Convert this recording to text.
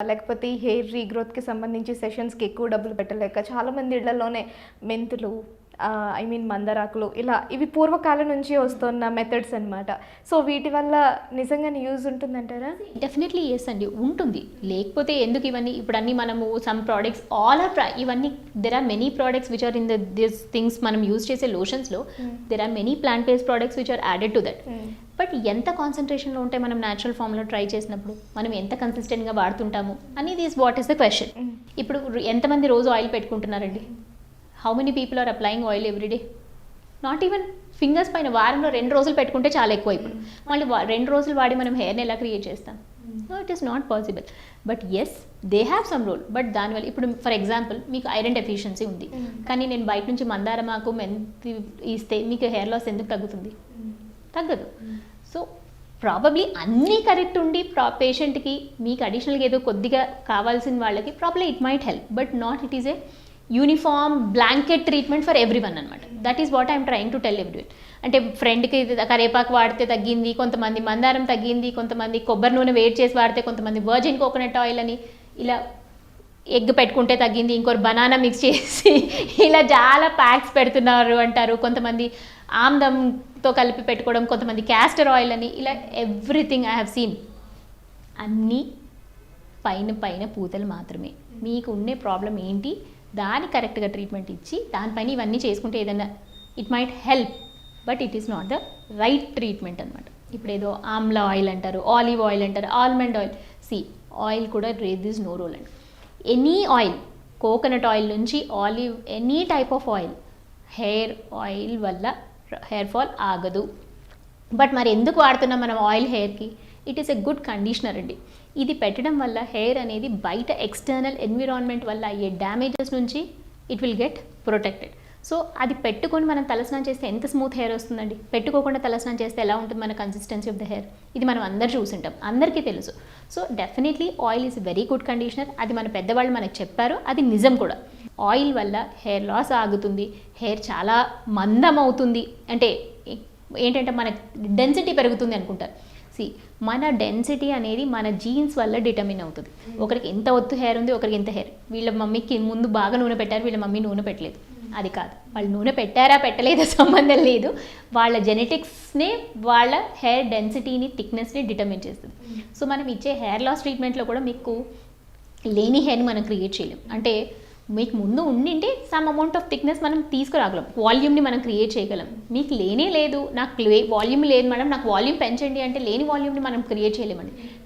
లేకపోతే హెయిర్ రీగ్రోత్కి సంబంధించి సెషన్స్కి ఎక్కువ డబ్బులు పెట్టలేక చాలామంది ఇళ్ళలోనే మెంతులు ఐ మీన్ మందరాకులు ఇలా ఇవి పూర్వకాలం నుంచి వస్తున్న మెథడ్స్ అన్నమాట. సో వీటి వల్ల నిజంగానే యూజ్ ఉంటుందంటారా? డెఫినెట్లీ ఎస్ అండి. ఉంటుంది. లేకపోతే ఎందుకు ఇవన్నీ? ఇప్పుడు అన్ని మనము సమ్ ప్రోడక్ట్స్ ఆల్ ఆర్ ఇవన్నీ there are many products which are in the this things మనం యూజ్ చేసే లోషన్స్లో there are many plant based products which are added to that but ఎంత కాన్సన్ట్రేషన్లో ఉంటే మనం న్యాచురల్ ఫామ్లో ట్రై చేసినప్పుడు మనం ఎంత కన్సిస్టెంట్గా వాడుతుంటాము? అనేది is what is the question ఇప్పుడు ఎంతమంది రోజు oil పెట్టుకుంటున్నారండి? How many people are applying oil everyday not even fingers పైన వారంలో రెండు రోజులు పెట్టుకుంటే చాలా ఎక్కువ ఇప్పుడు మళ్ళీ వా- రెండు రోజులు వాడి మనం హెయిర్ని ఎలా క్రియేట్ చేస్తాం? No it is not possible but yes they have some role but దానివల్ల ఇప్పుడు ఫర్ ఎగ్జాంపుల్ మీకు ఐరన్ డెఫిషియన్సీ ఉంది. కానీ నేను బయట నుంచి మందారమాకు మెంతి ఇస్తే మీకు హెయిర్ లాస్ ఎందుకు తగ్గుతుంది? తగ్గదు. సో ప్రాబబ్లీ అన్నీ కరెక్ట్ ఉండి ప్రా పేషెంట్కి మీకు అడిషనల్గా ఏదో కొద్దిగా కావాల్సిన వాళ్ళకి probably it might help but not it is a uniform blanket treatment for every one అనమాట that is what I'm trying to tell every one అంటే ఫ్రెండ్కి కరేపాకు వాడితే తగ్గింది కొంతమంది మందారం తగ్గింది కొంతమంది కొబ్బరి నూనె వేడి చేసి వాడితే కొంతమంది వర్జిన్ కోకోనట్ ఆయిల్ అని ఇలా ఎగ్ పెట్టుకుంటే తగ్గింది ఇంకోరు బనానా మిక్స్ చేసి ఇలా చాలా ప్యాక్స్ పెడుతున్నారు అంటారు. కొంతమంది ఆమ్దంతో కలిపి పెట్టుకోవడం కొంతమంది క్యాస్టర్ ఆయిల్ అని ఇలా ఎవ్రీథింగ్ ఐ హ్యావ్ సీన్ అన్నీ పైన పైన పూతలు మాత్రమే. మీకు ఉండే ప్రాబ్లం ఏంటి? దాని కరెక్ట్గా ట్రీట్మెంట్ ఇచ్చి దానిపైన ఇవన్నీ చేసుకుంటే ఏదైనా it might help but it is not the right treatment అనమాట ఇప్పుడు ఏదో ఆమ్లా ఆయిల్ అంటారు ఆలివ్ ఆయిల్ అంటారు ఆల్మండ్ ఆయిల్ సి ఆయిల్ కూడా rather this no role and. Any oil coconut oil నుంచి olive any type of oil hair oil వల్ల hair fall ఆగదు. బట్ మరి ఎందుకు వాడుతున్నాం మనం ఆయిల్ హెయిర్కి it is a good conditioner అండి. ఇది పెట్టడం వల్ల హెయిర్ అనేది బయట ఎక్స్టర్నల్ ఎన్విరాన్మెంట్ వల్ల అయ్యే డ్యామేజెస్ నుంచి it will get protected so అది పెట్టుకొని మనం తలస్నానం చేస్తే ఎంత స్మూత్ హెయిర్ వస్తుందండి? పెట్టుకోకుండా తలస్నానం చేస్తే ఎలా ఉంటుంది మన కన్సిస్టెన్సీ ఆఫ్ ద హెయిర్ ఇది మనం అందరు చూసింటాం. అందరికీ తెలుసు. So definitely oil is very good conditioner అది మన పెద్దవాళ్ళు మనకు చెప్పారు. అది నిజం కూడా. ఆయిల్ వల్ల హెయిర్ లాస్ ఆగుతుంది. హెయిర్ చాలా మందం అవుతుంది అంటే ఏంటంటే మన డెన్సిటీ పెరుగుతుంది అనుకుంటారు. సి మన డెన్సిటీ అనేది మన జీన్స్ వల్ల డిటర్మిన్ అవుతుంది. ఒకరికి ఎంత ఒత్తు హెయిర్ ఉంది ఒకరికి ఎంత హెయిర్ వీళ్ళ మమ్మీకి ముందు బాగా నూనె పెట్టారు వీళ్ళ మమ్మీ నూనె పెట్టలేదు. అది కాదు. వాళ్ళు నూనె పెట్టారా పెట్టలేదా సంబంధం లేదు. వాళ్ళ జెనెటిక్స్నే వాళ్ళ హెయిర్ డెన్సిటీని థిక్నెస్ని డిటర్మిన్ చేస్తుంది. సో మనం ఇచ్చే హెయిర్ లాస్ ట్రీట్మెంట్లో కూడా మీకు లేని హెయిర్ని మనం క్రియేట్ చేయలేం. అంటే మీకు ముందు ఉండింటే సమ్ అమౌంట్ ఆఫ్ థిక్నెస్ మనం తీసుకురాగలం. వాల్యూమ్ని మనం క్రియేట్ చేయగలం. మీకు లేనే లేదు. నాకు వాల్యూమ్ లేదు మేడం నాకు వాల్యూమ్ పెంచండి అంటే లేని వాల్యూమ్ని మనం క్రియేట్ చేయలేమండి.